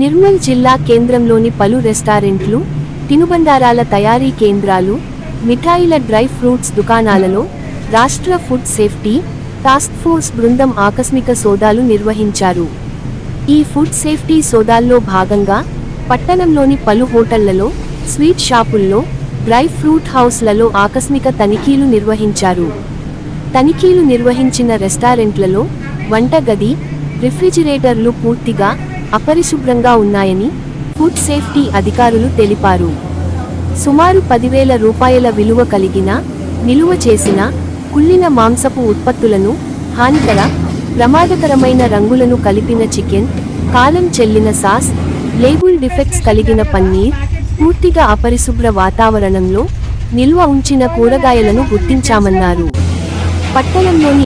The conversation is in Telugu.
నిర్మల్ జిల్లా కేంద్రంలోని పలు రెస్టారెంట్లు తినుబండారాల తయారీ కేంద్రాలు మిఠాయిల డ్రై ఫ్రూట్స్ దుకాణాలలో రాష్ట్ర ఫుడ్ సేఫ్టీ టాస్క్ ఫోర్స్ బృందం ఆకస్మిక సోదాలు నిర్వహించారు. ఈ ఫుడ్ సేఫ్టీ సోదాల్లో భాగంగా పట్టణంలోని పలు హోటళ్ళలో స్వీట్ షాపుల్లో డ్రై ఫ్రూట్ హౌస్లలో ఆకస్మిక తనిఖీలు నిర్వహించారు. తనిఖీలు నిర్వహించిన రెస్టారెంట్లలో వంటగది రిఫ్రిజిరేటర్లు పూర్తిగా అపరిశుభ్రంగా ఉన్నాయని ఫుడ్ సేఫ్టీ అధికారులు తెలిపారు. సుమారు పదివేల రూపాయల విలువ కలిగిన నిలువ చేసిన కుళ్ళిన మాంసపు ఉత్పత్తులను హానికర ప్రమాదకరమైన రంగులను కలిపిన చికెన్ కాలం చెల్లిన సాస్ లేబుల్ డిఫెక్ట్స్ కలిగిన పన్నీర్ పూర్తిగా అపరిశుభ్ర వాతావరణంలో నిల్వ ఉంచిన కూరగాయలను గుర్తించామన్నారు. పట్టణంలోని